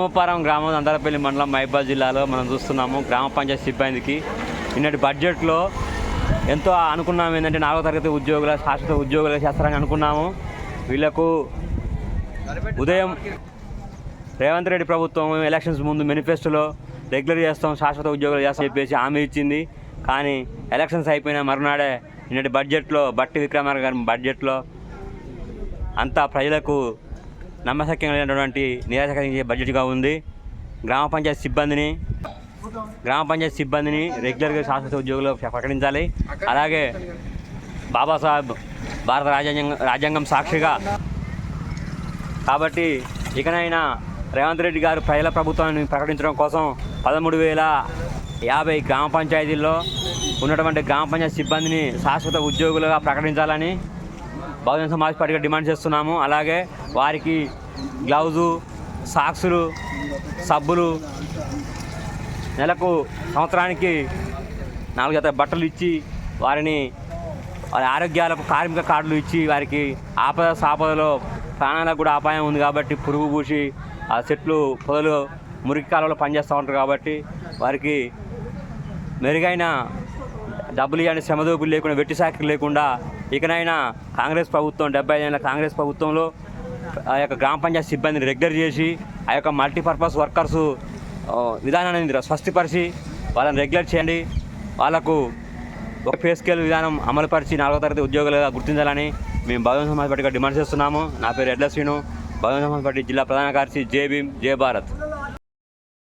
సోమపారం గ్రామం అందరపల్లి మండలం మహిబాద్ జిల్లాలో మనం చూస్తున్నాము గ్రామ పంచాయతీ సిబ్బందికి. నిన్నటి బడ్జెట్లో ఎంతో అనుకున్నాము ఏంటంటే నాలుగో తరగతి ఉద్యోగుల శాశ్వత ఉద్యోగుల చేస్తారని అనుకున్నాము. వీళ్ళకు ఉదయం రేవంత్ రెడ్డి ప్రభుత్వం ఎలక్షన్స్ ముందు మేనిఫెస్టోలో రెగ్యులర్ చేస్తాం శాశ్వత ఉద్యోగాలు చేస్తాం చెప్పేసి హామీ ఇచ్చింది. కానీ ఎలక్షన్స్ అయిపోయిన మరునాడే నిన్నటి బడ్జెట్లో బట్టి విక్రమార్క గారి బడ్జెట్లో అంతా ప్రజలకు నమ్మశక్యం లేనటువంటి నిరాశ కలిగించే బడ్జెట్గా ఉంది. గ్రామ పంచాయతీ సిబ్బందిని గ్రామ పంచాయతీ సిబ్బందిని రెగ్యులర్గా శాశ్వత ఉద్యోగులు ప్రకటించాలి. అలాగే బాబాసాహెబ్ భారత రాజ్యాంగం రాజ్యాంగం సాక్షిగా. కాబట్టి ఇకనైనా రేవంత్ రెడ్డి గారు ప్రజల ప్రభుత్వాన్ని ప్రకటించడం కోసం పదమూడు వేల యాభై గ్రామ పంచాయతీల్లో ఉన్నటువంటి గ్రామ పంచాయతీ సిబ్బందిని శాశ్వత ఉద్యోగులుగా ప్రకటించాలని బహుజన సమాజ్ పార్టీగా డిమాండ్ చేస్తున్నాము. అలాగే వారికి గ్లౌజు సాక్సులు సబ్బులు నెలకు సంవత్సరానికి నాలుగు జత బట్టలు ఇచ్చి వారిని వారి ఆరోగ్యాలకు కార్మిక కార్డులు ఇచ్చి వారికి ఆపద సాపదలో ప్రాణాలకు కూడా అపాయం ఉంది కాబట్టి పురుగు పూసి ఆ చెట్లు పొదలు మురికి కాలంలో పనిచేస్తూ ఉంటారు కాబట్టి వారికి మెరుగైన డబ్బులు ఇవ్వని శ్రమదోపులు లేకుండా వెట్టి శాఖలు లేకుండా ఇకనైనా కాంగ్రెస్ ప్రభుత్వం డెబ్బై ఏళ్ళ కాంగ్రెస్ ప్రభుత్వంలో ఆ యొక్క గ్రామ పంచాయతీ సిబ్బందిని రెగ్యులర్ చేసి ఆ యొక్క మల్టీపర్పస్ వర్కర్స్ విధానాన్ని స్వస్తిపరిచి వాళ్ళని రెగ్యులర్ చేయండి. వాళ్ళకు ఒక పే స్కేల్ విధానం అమలుపరిచి నాలుగో తరగతి ఉద్యోగులుగా గుర్తించాలని మేము బహుజన సమాజ్ పార్టీగా డిమాండ్ చేస్తున్నాము. నా పేరు ఎడ్ల శ్రీను బహుజన సమాజ్ పార్టీ జిల్లా ప్రధాన కార్యదర్శి జే భీమ్ జే భారత్.